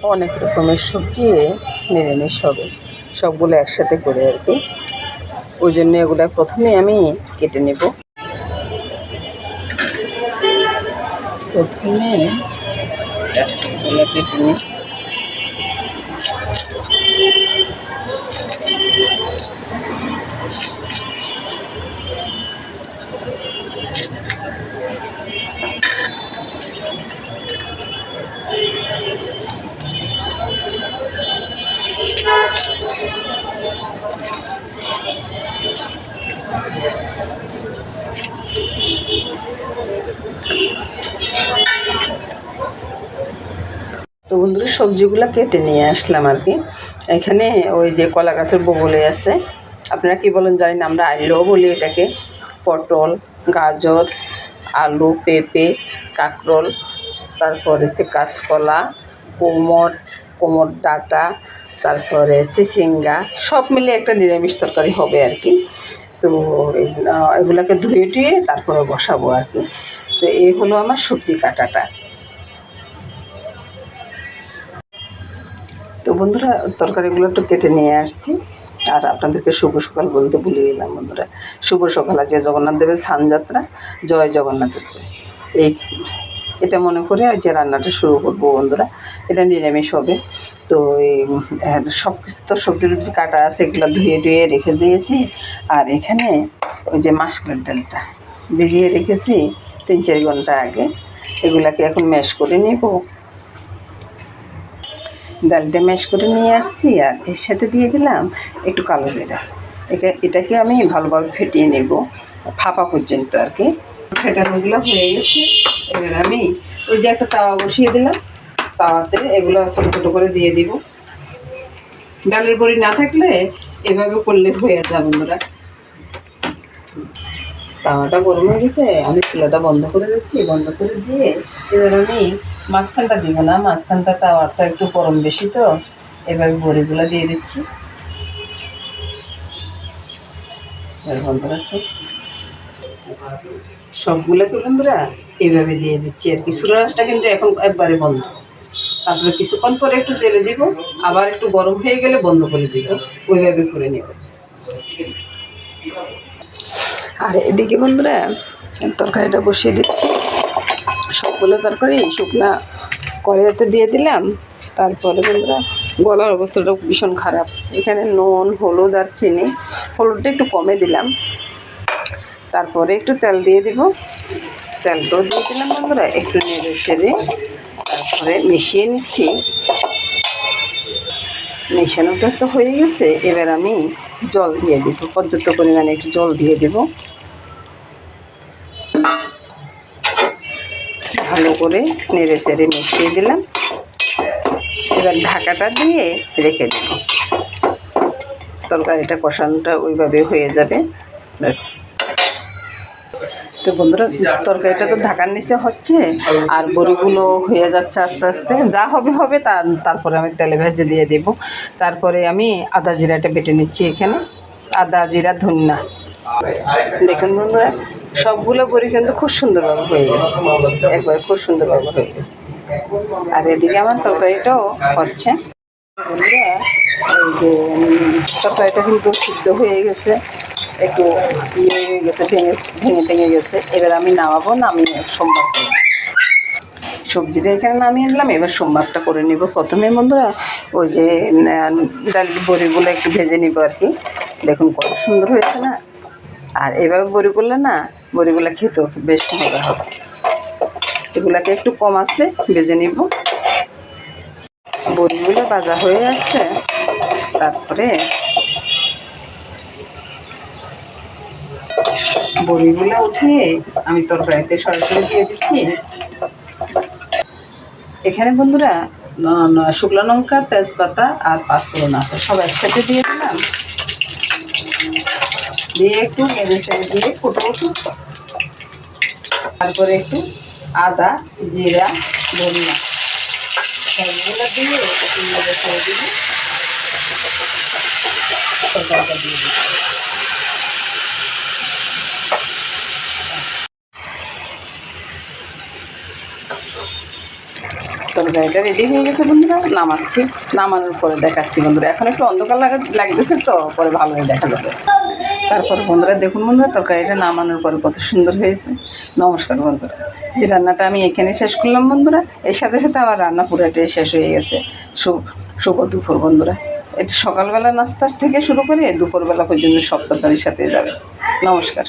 অনেক রকমের সবজি নিরামিষ হবে। সবগুলো একসাথে করে আর কি। ওই জন্য এগুলো প্রথমে আমি কেটে নেব। প্রথমে কেটে নিই। তো বন্ধুরা, সবজিগুলো কেটে নিয়ে আসলাম আর কি। এখানে ওই যে কলা গাছের বগলে আছে। আপনারা কি বলেন জানি না, আমরা আইলেও বলি এটাকে। পটল, গাজর, আলু, পেঁপে, কাঁকরোল, তারপরে সে কাঁচকলা, কোমর কোমর ডাটা, তারপরে সিসিঙ্গা সব মিলে একটা নিরামিষ তরকারি হবে আর কি। তো এগুলা- এগুলাকে ধুয়ে টুয়ে তারপরে বসাবো আর কি। তো এই হলো আমার সবজি কাটাটা। বন্ধুরা, তরকারিগুলো একটু কেটে নিয়ে আসছি। আর আপনাদেরকে শুভ সকাল বলতে ভুলে গেলাম বন্ধুরা। শুভ সকাল আছে জগন্নাথ দেবের স্নানযাত্রা জয় জগন্নাথের জয়। এই এটা মনে করে যে রান্নাটা শুরু করব বন্ধুরা। এটা নিরামিষ হবে। তো এই সব কিছু তো সবজি টবজি কাটা আছে, এগুলো ধুয়ে টুয়ে রেখে দিয়েছি। আর এখানে ওই যে মাসকলের ডালটা ভিজিয়ে রেখেছি তিন চার ঘণ্টা আগে। এগুলাকে এখন ম্যাশ করে নেব। ডালটা ম্যাশ করে নিয়ে আসছি আর এর সাথে দিয়ে দিলাম একটু কালো জিরা। এটাকে আমি ভালোভাবে ফেটিয়ে নেব, ফাঁপা পর্যন্ত আর কি। ফেটানোগুলো হয়ে গেছে। এবার আমি ওই যে একটা তাওয়া বসিয়ে দিলাম, তাওয়াতে এগুলো ছোটো ছোটো করে দিয়ে দিব। ডালের বড়ি না থাকলে এভাবে করলে হয়ে যাবে বন্ধুরা তাওয়াটা গরম হয়ে গেছে, আমি চুলাটা বন্ধ করে দিচ্ছি, বন্ধ করে দিয়ে এবার আমি মাঝখানটা দিব না, মাঝখানটা তাওয়াটা একটু গরম বেশি তো, এবার বড়িগুলো দিয়ে দিচ্ছি। বন্ধ রাখো সবগুলোকে বন্ধুরা এইভাবে দিয়ে দিচ্ছি। আর কি সুরাজটা কিন্তু এখন একবারে বন্ধ। তারপরে কিছুক্ষণ পরে একটু জেলে দিব, আবার একটু গরম হয়ে গেলে বন্ধ করে দিব। ওইভাবে করে নেব। আর এদিকে বন্ধুরা, তরকারিটা বসিয়ে দিচ্ছি। সবগুলো তরকারি, শুকনা কড়াইতে দিয়ে দিলাম। তারপরে বন্ধুরা, গলার অবস্থাটা ভীষণ খারাপ। এখানে নুন, হলুদ আর চিনি, হলুদটা একটু কমে দিলাম। তারপরে একটু তেল দিয়ে দিব। তেলটাও দিয়ে দিলাম বন্ধুরা, একটু নেড়ে সেড়ে তারপরে মিশিয়ে নিচ্ছি। মেশানোটা তো হয়ে গেছে, এবার আমি জল দিয়ে দিব, পর্যাপ্ত পরিমাণে একটু জল দিয়ে দেব ভালো করে নেড়ে চেড়ে মিশিয়ে দিলাম। এবার ঢাকাটা দিয়ে রেখে দেব। তরকারিটা কষানোটা ওইভাবে হয়ে যাবে। ব্যাস। তো বন্ধুরা, তরকারিটা তো ঢাকার নিচে হচ্ছে, আর বড়িগুলো হয়ে যাচ্ছে আস্তে আস্তে। যা হবে হবে তার তারপরে আমি তেলে ভেজে দিয়ে দেব। তারপরে আমি আদা জিরাটা বেটে নিচ্ছি এখানে। আদা জিরা ধন্যা। দেখুন বন্ধুরা, সবগুলো বড়ি কিন্তু খুব সুন্দরভাবে হয়ে গেছে। একবার খুব সুন্দরভাবে হয়ে গেছে। আর এদিকে আমার তরকারিটাও হচ্ছে। বন্ধুরা যে তরকারিটা কিন্তু সিদ্ধ হয়ে গেছে। একটু ইয়ে হয়ে গেছে, ভেঙে ভেঙে টেঙে গেছে। এবার আমি নামাবো, নামিয়ে সোমবার সবজিটা এখানে নামিয়ে নিলাম, এবার সোমবারটা করে নিব প্রথমে। বন্ধুরা, ওই যে ডাল বড়িগুলো একটু ভেজে নিব আর কি। দেখুন কত সুন্দর হয়েছে না? আর এভাবে বড়ি করলে না, বড়িগুলো খেতেও বেশ মজা হবে। এগুলাকে একটু কম আছে ভেজে নিব। বড়িগুলো ভাজা হয়ে আসছে তারপরে বড়িগুলো উঠিয়ে আমি তরকারিতে সরাসরি দিয়ে দিচ্ছি। এখানে বন্ধুরা শুকনো লঙ্কা, তেজপাতা আর পাঁচফোড়ন আছে। সব একসাথে দিয়ে দিলাম। দিয়ে একটু নেড়ে চেড়ে দিয়ে ফুটো ফুটো তারপরে একটু আদা, জিরা, ধনিয়া। সবগুলো দিয়ে একটু দিয়ে দিয়ে তরকারিটা রেডি হয়ে গেছে বন্ধুরা, নামাচ্ছি। নামানোর পরে দেখাচ্ছি বন্ধুরা। এখন একটু অন্ধকার লাগা লাগতেছে তো, পরে ভালোই দেখা যাবে। তারপর বন্ধুরা, দেখুন বন্ধুরা, তরকারিটা নামানোর পরে কত সুন্দর হয়েছে। নমস্কার বন্ধুরা। এই রান্নাটা আমি এখানে শেষ করলাম বন্ধুরা। এর সাথে সাথে আমার রান্না পুরোটাই শেষ হয়ে গেছে। শুভ দুপুর বন্ধুরা। এটা সকালবেলা নাস্তার থেকে শুরু করে দুপুরবেলা পর্যন্ত সব তরকারির সাথে যাবে। নমস্কার।